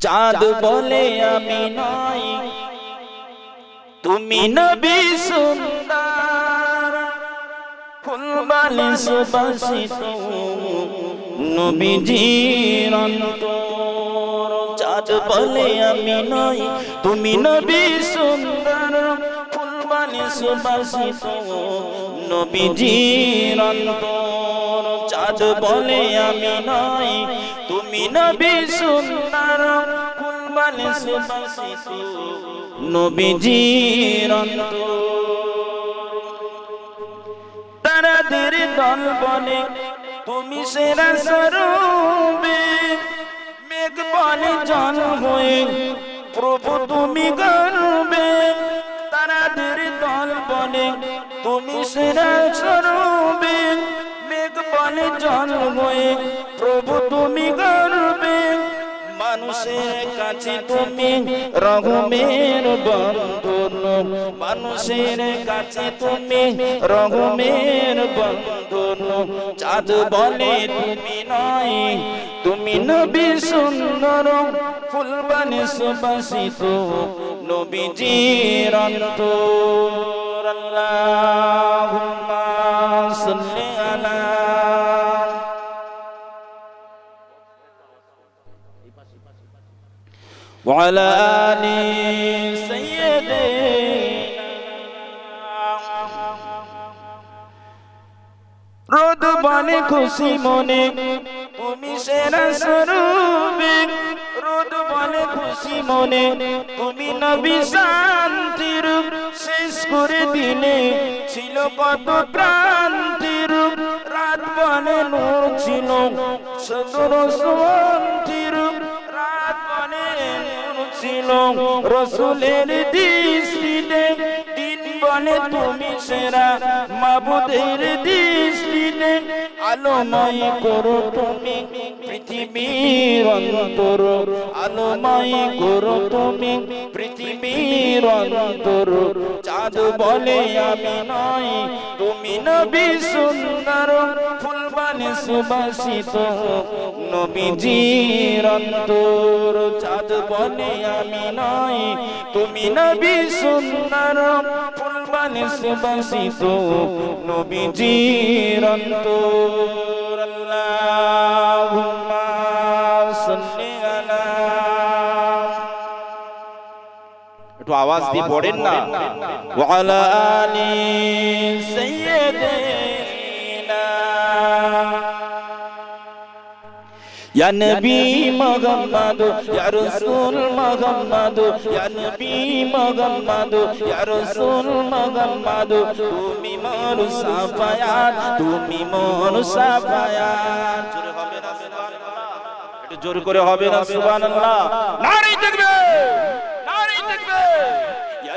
চাঁদ বলে আমি নই তুমি নবী সুন্দর। ফুলবালি সুবাসিত। নবীজির অন্তর। চাঁদ বলে আমি নই তুমি নবী সুন্দর। ফুলবালি সুবাসিত। নবীজির অন্তর। চাঁদ বলে আমি নই তুমি নবী সুন্দর অন্তর। তারাদের দল বলে, তুমি সেরা স্বরূপে মেঘ বলে জল হয়ে, প্রভু তুমি গর্বে। তারাদের দল বলে, তুমি সেরা স্বরূপে মেঘ বলে জল হয়ে, প্রভু মানুষের কাছে তুমি রঘুমের বন্ধন মানুষের কাছে তুমি রঘুমের বন্ধন চাঁদ বলে তুমি নয়, তুমি নবী সুন্দর ফুলবানি সুবাসিত নবীজির অন্তর। وعلى آل سيدنا রোদ বলে খুশি মনে তুমি সেরা স্বরূপে রোদ বলে খুশি মনে তুমি নবী শান্তির শেষ করে দিলে ছিল কত প্রান্তির রাত বলে নূর ছিল সদর শান্তির রাত বলে নূর ছিল রসুলের দৃষ্টিতে দিন বলে তুমি সেরা। মাবুদের দৃষ্টিতে আলোময় করো তুমি। পৃথিবীর অন্তর আলোময় করো তুমি। পৃথিবীর অন্তর, চাঁদ বলে আমি নই তুমি নবী সুন্দর। ফুলবানি সুবাসিত নবীজির অন্তর চাঁদ বলে আমি নই তুমি নবী সুন্দর ফুলবানি সুবাসিত নবীজির অন্তর। আল্লাহুম্মা সাল্লি আলা একটু আওয়াজ দিয়ে পড়েন না। ওয়ালা আলি সাইয়্যিদিনা ইয়া নবী মুহাম্মদ ইয়া রাসূল মুহাম্মদ ইয়া নবী মুহাম্মদ ইয়া রাসূল মুহাম্মদ তুমি মোর সাফায়াত তুমি মোর সাফায়াত জোরে হবে না সুবহানাল্লাহ জোর করে হবে না সুবহানাল্লাহ নারী দেখবে নারী দেখবে ইয়া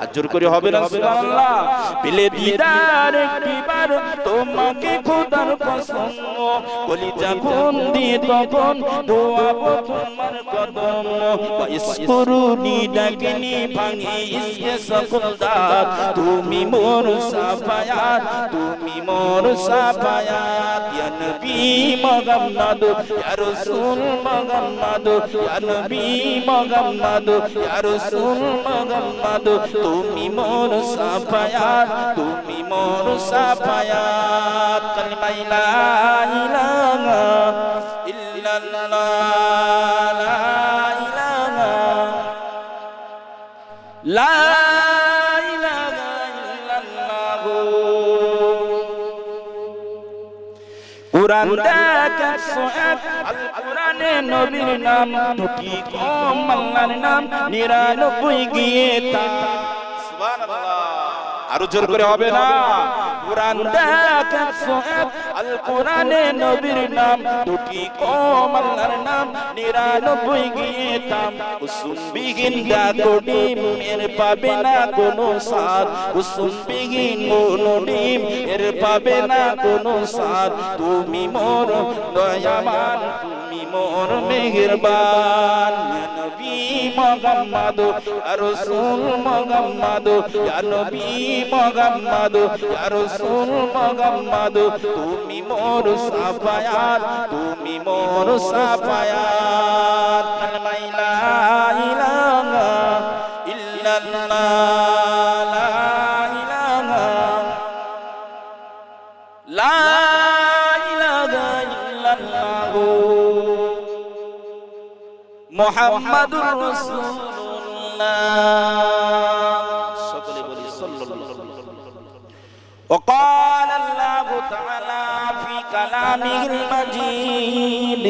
আর জোর করে হবে না? সুবহানাল্লাহ। পেলে দিদার একটিবার তোমাকে খোদার কসম। কলিজা কোন দিয়ে তখন দোয়াবো তোমার কদম। ইসকুরুনি ডাকিনি ভাঙি ইসকে সকল দাঁত। তুমি মোর সাফায়াত তুমি মোর সাফায়াত। ইয়া নবী মুহাম্মদ ইয়া রাসূল মুহাম্মদ ইয়া নবী মুহাম্মদ ইয়া রাসূল মুহাম্মদ। তুমি মোর সাফায়াত তুমি মোর সাফায়াত। কালিমা লা ইলাহা ইল্লাল্লাহ লা ইলাহা। লা কোরআন দেখ আল কোরআনে নবীর নাম দুটি কম আল্লাহর নাম নিরানব্বই গিয়ে তা আরও জোর করে হবে না কোরআন আল কোরআনে নবীর নাম দুটি কম আল্লাহর নাম নিরানব্বই গিয়ে তাম কুসুম এর পাবে না কোনো সার কুসুম কোনো ডিম এর পাবে না কোনো সার তুমি মোর দয়াবান মোর মেহেরবান। নবী মোহাম্মদ রাসূল মোহাম্মদ নবী মোহাম্মদ রাসূল মোহাম্মদ। তুমি মোর সাফায়াত, তুমি মোর সাফায়াত। মাইলা মুহাম্মাদুর রাসূলুল্লাহ সকলে বলি সাল্লাল্লাহু وقال الله تعالى في كلامه المجيد